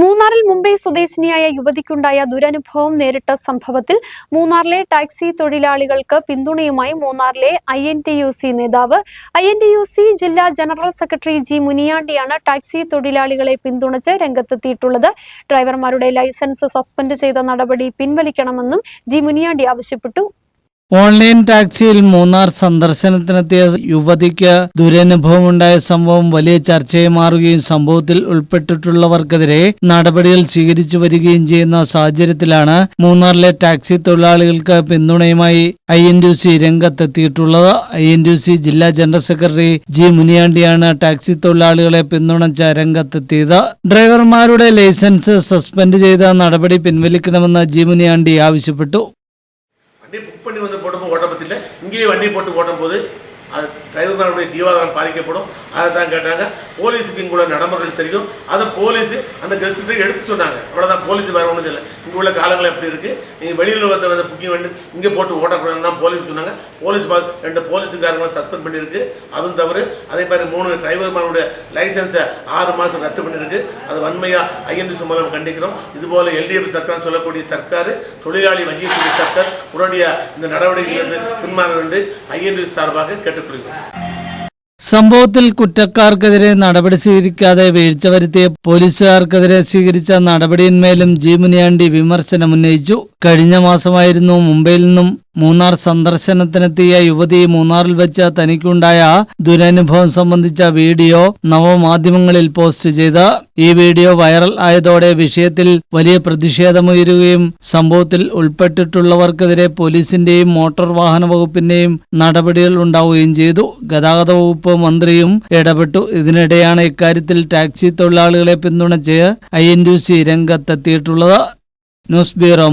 മൂന്നാറിൽ മുംബൈ സ്വദേശിനിയായ യുവതിക്കുണ്ടായ ദുരനുഭവം നേരിട്ട സംഭവത്തിൽ മൂന്നാറിലെ ടാക്സി തൊഴിലാളികൾക്ക് പിന്തുണയുമായി മൂന്നാറിലെ I N T U C നേതാവ്. I N T U C ജില്ലാ ജനറൽ സെക്രട്ടറി ജി മുനിയാണ്ടിയാണ് ടാക്സി തൊഴിലാളികളെ പിന്തുണച്ച് രംഗത്തെത്തിയിട്ടുള്ളത്. ഡ്രൈവർമാരുടെ ലൈസൻസ് സസ്പെൻഡ് ചെയ്ത നടപടി പിൻവലിക്കണമെന്നും ജി മുനിയാണ്ടി ആവശ്യപ്പെട്ടു. ഓൺലൈൻ ടാക്സിയിൽ മൂന്നാർ സന്ദർശനത്തിനെത്തിയ യുവതിക്ക് ദുരനുഭവമുണ്ടായ സംഭവം വലിയ ചർച്ചയായി മാറുകയും സംഭവത്തിൽ ഉൾപ്പെട്ടിട്ടുള്ളവർക്കെതിരെ നടപടികൾ സ്വീകരിച്ചു വരികയും ചെയ്യുന്ന സാഹചര്യത്തിലാണ് മൂന്നാറിലെ ടാക്സി തൊഴിലാളികൾക്ക് പിന്തുണയുമായി ഐ എൻ ഡി സി രംഗത്തെത്തിയിട്ടുള്ളത്. ഐ എൻ ഡി സി ജില്ലാ ജനറൽ സെക്രട്ടറി ജി മുനിയാണ്ടിയാണ് ടാക്സി തൊഴിലാളികളെ പിന്തുണച്ച രംഗത്തെത്തിയത്. ഡ്രൈവർമാരുടെ ലൈസൻസ് സസ്പെൻഡ് ചെയ്ത നടപടി പിൻവലിക്കണമെന്ന് ജി മുനിയാണ്ടി ആവശ്യപ്പെട്ടു. வண்டி புக் பண்ணி வந்து போட்டப்போ ஓட்ட பற்றில இங்கேயே வண்டி போட்டு ஓட்டும் போது அது டிரைவர்மாருடைய ஜீவாதாரம் பாதிக்கப்படும். அதை தான் கேட்டாங்க. போலீஸுக்கு இங்குள்ள நடைமுறைகள் தெரியும். அதை போலீஸு அந்த கெஸ்ட்டு எடுத்து சொன்னாங்க. அவ்வளோதான் போலீஸ் வேறு ஒன்றும் இல்லை இங்கே உள்ள காலங்கள் எப்படி இருக்குது நீங்கள் வெளியில் வந்து வந்து புக்கிங் வண்டி இங்கே போட்டு ஓட்டக்கூடாதுன்னு தான் போலீஸ் சொன்னாங்க. போலீஸ் பார்த்து ரெண்டு போலீஸுக்காரங்களும் சஸ்பெண்ட் பண்ணியிருக்கு. அதுவும் தவறு. அதே மாதிரி மூணு டிரைவர்மாருடைய லைசன்ஸை ஆறு மாதம் ரத்து பண்ணியிருக்கு. அது வன்மையாக ஐஎன்டிசி மூலம் கண்டிக்கிறோம். இதுபோல் எல்டிஎஃப் சர்க்கார்னு சொல்லக்கூடிய சர்க்கார் தொழிலாளி வங்கியக்கூடிய சர்க்கார் உடனடியாக இந்த நடவடிக்கையிலிருந்து பின்மாற வேண்டும் ஐஎன்டிசி சார்பாக கேட்டு സംഭവത്തിൽ കുറ്റക്കാർക്കെതിരെ നടപടി സ്വീകരിക്കാതെ വീഴ്ച വരുത്തിയ പോലീസുകാർക്കെതിരെ സ്വീകരിച്ച നടപടിയിന്മേലും ജീമുനിയാണ്ടി വിമർശനമുന്നയിച്ചു. കഴിഞ്ഞ മാസമായിരുന്നു മുംബൈയിൽ നിന്നും മൂന്നാർ സന്ദർശനത്തിനെത്തിയ യുവതി മൂന്നാറിൽ വെച്ച് തനിക്കുണ്ടായ ദുരനുഭവം സംബന്ധിച്ച വീഡിയോ നവമാധ്യമങ്ങളിൽ പോസ്റ്റ് ചെയ്ത് ഈ വീഡിയോ വൈറൽ ആയതോടെ വിഷയത്തിൽ വലിയ പ്രതിഷേധമുയരുകയും സംഭവത്തിൽ ഉൾപ്പെട്ടിട്ടുള്ളവർക്കെതിരെ പോലീസിന്റെയും മോട്ടോർ വാഹന വകുപ്പിന്റെയും നടപടികൾ ഉണ്ടാവുകയും ചെയ്തു. ഗതാഗത വകുപ്പ് മന്ത്രിയും ഇടപെട്ടു. ഇതിനിടെയാണ് ഇക്കാര്യത്തിൽ ടാക്സി തൊഴിലാളികളെ പിന്തുണച്ച് ഐ രംഗത്തെത്തിയിട്ടുള്ളത്. News bureau